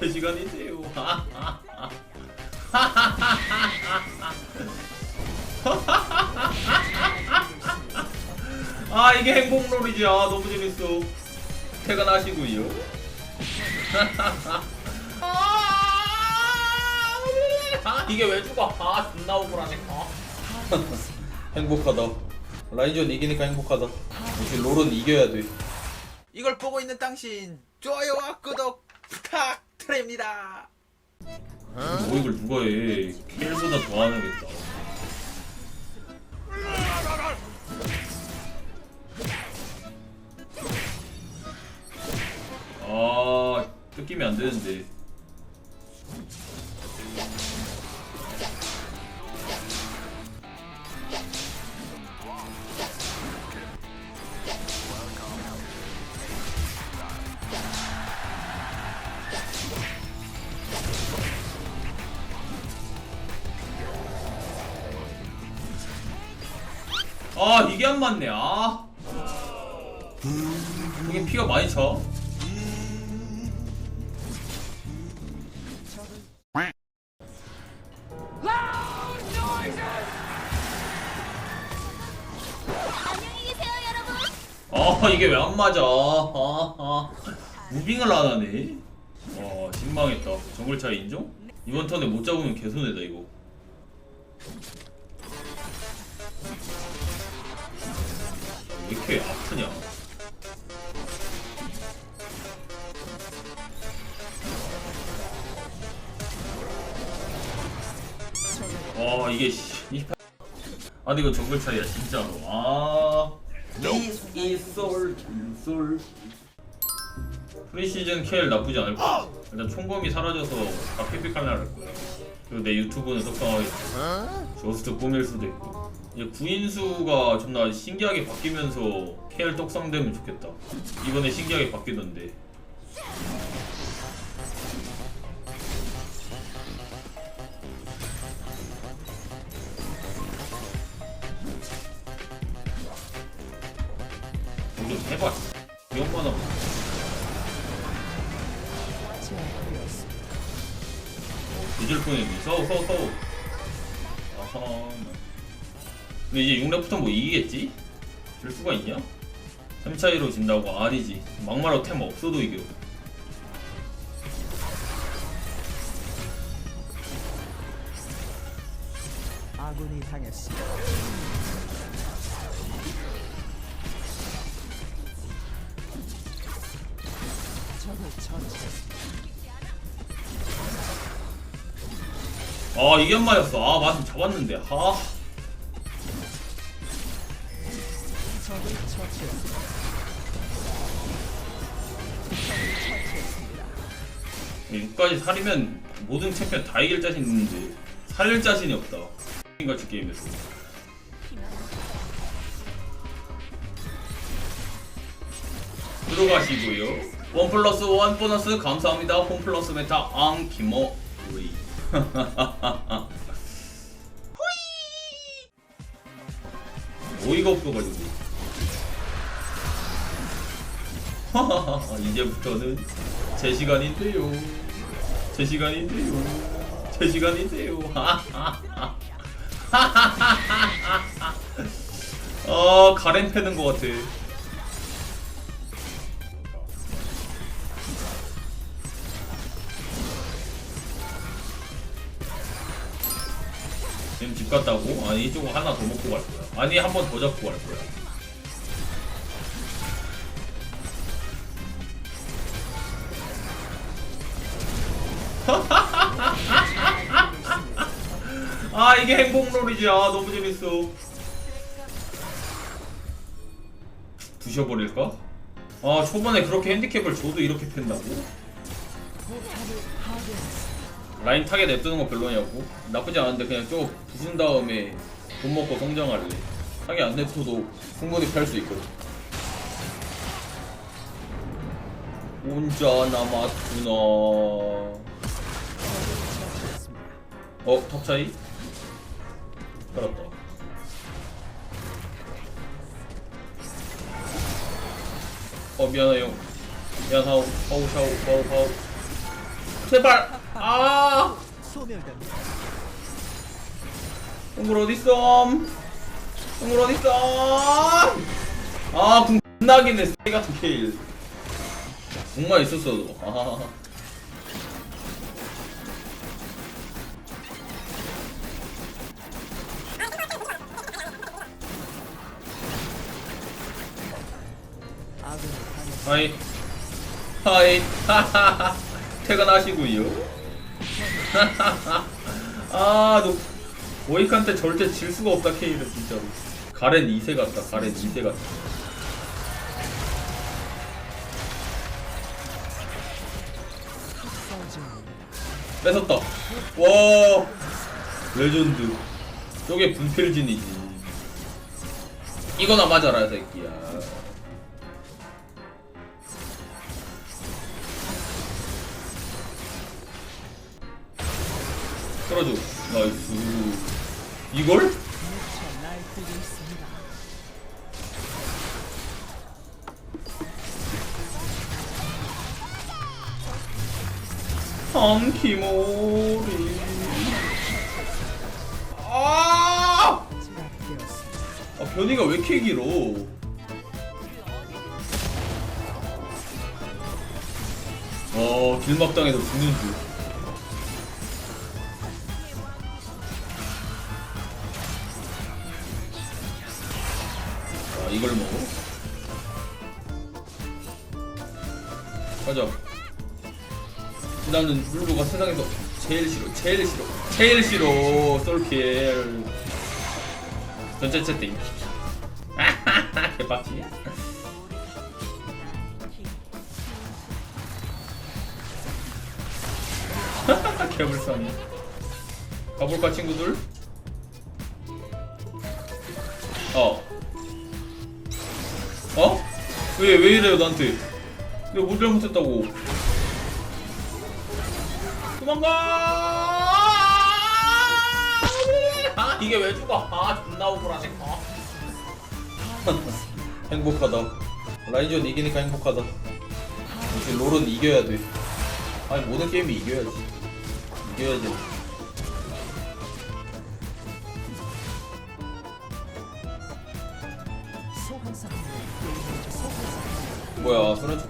제 시간인데요. 아 이게 행복놀이지. 아 너무 재밌어. 퇴근하시고요. 아, 이게 왜 죽어? 아 존나 억울하네. 아. 행복하다. 라인전 이기니까 행복하다. 역시 롤은 이겨야 돼. 이걸 보고 있는 당신 좋아요와 구독 부탁 뭐 이걸 누가 해? 킬보다 더 하는 겠다. 아, 뜯기면 안 되는데. 아, 이게 안 맞네. 아. 이게 피가 많이 차. 안녕히 계세요, 여러분. 아 이게 왜 안 맞아 아, 아. 무빙을 안 하네 와 신망했다 정글 차이 인정? 이번 턴에 못 잡으면 개손해다 이거 이렇게 아프냐? 와 이게 씨, 이아 근데 이거 정글 차이야 진짜로. 아. Soul soul 프리시즌 KL 나쁘지 않을 거야 일단 총검이 사라져서 다 픽픽할라 할 거야 그리고 내 유튜브는 속상하겠지 저스트 꾸밀 수도 있고. 이제 구인수가 존나 신기하게 바뀌면서 KL 떡상되면 좋겠다. 이번에 신기하게 바뀌던데. 좀 해봐. 이 엄마나 뻔했네 서우 서우 서우 아하 근데 이제 6렙부터 뭐 이기겠지? 질 수가 있냐? 3 차이로 진다고 아니지 막말로 템 없어도 이겨 아군이 당했습니다. 아 이게 안 맞았어. 아 맞으면 잡았는데. 아. 6까지 살이면 모든 챔피언 다 이길 자신 있는데 살릴 자신이 없다. 같이 게임에서. 들어가시고요. 원 플러스 원 보너스 감사합니다. 홈 플러스 메타 앙 키모 우리 어이가 없어가지고. 이제부터는 제 시간인데요. 제 시간인데요. 제 시간인데요. 아 가렌 패는 것 같아 지금 집 갔다고? 아니 이쪽 하나 더 먹고 갈 거야 아니 한 번 더 잡고 갈 거야 아 이게 행복놀이지 아 너무 재밌어 부셔버릴까? 아 초반에 그렇게 핸디캡을 줘도 이렇게 팬다고? 라인 타게 냅두는 거 별로냐고? 나쁘지 않은데 그냥 좀 부순 다음에 돈 먹고 성장할래. 타게 안 냅둬도 충분히 팔 수 있거든. 혼자 남았구나. 어? 탑 차이? 살았다. 어 미안해요. 미안 하우 하우 샤우 하우 하우 제발 아. 동물 어딨어? 동물 어딨어? 아 궁나기네 새 같은 케일. 있었어도 아. 하이. 하이. 하하하. 퇴근하시고요 아너 오이칸테 절대 질 수가 없다 케이는 진짜로 가렌 2세 같다 가렌 2세 같다. 뺏었다. 와! 레전드. 저게 분필진이지. 이거나 맞아라 새끼야 끌어줘 나이스. 이걸? 한키모리. 아! 아 변이가 왜 이렇게 길어? 어 길막당해서 죽는 줄 이걸 먹어? 가자. 나는 룰루가 세상에서 제일 싫어, 제일 싫어, 제일 싫어, 솔킬. 전체 채팅. 개빡치. 개불쌍해. 가볼까 친구들? 어. 어? 왜, 왜 이래요 나한테? 내가 뭘 잘못했다고? 도망가! 아 이게 왜 죽어? 아 존나 억울하네. 아. 행복하다. 라인전 이기니까 행복하다. 역시 롤은 이겨야 돼. 아니 모든 게임이 이겨야지. 이겨야지. 손에 쳤다.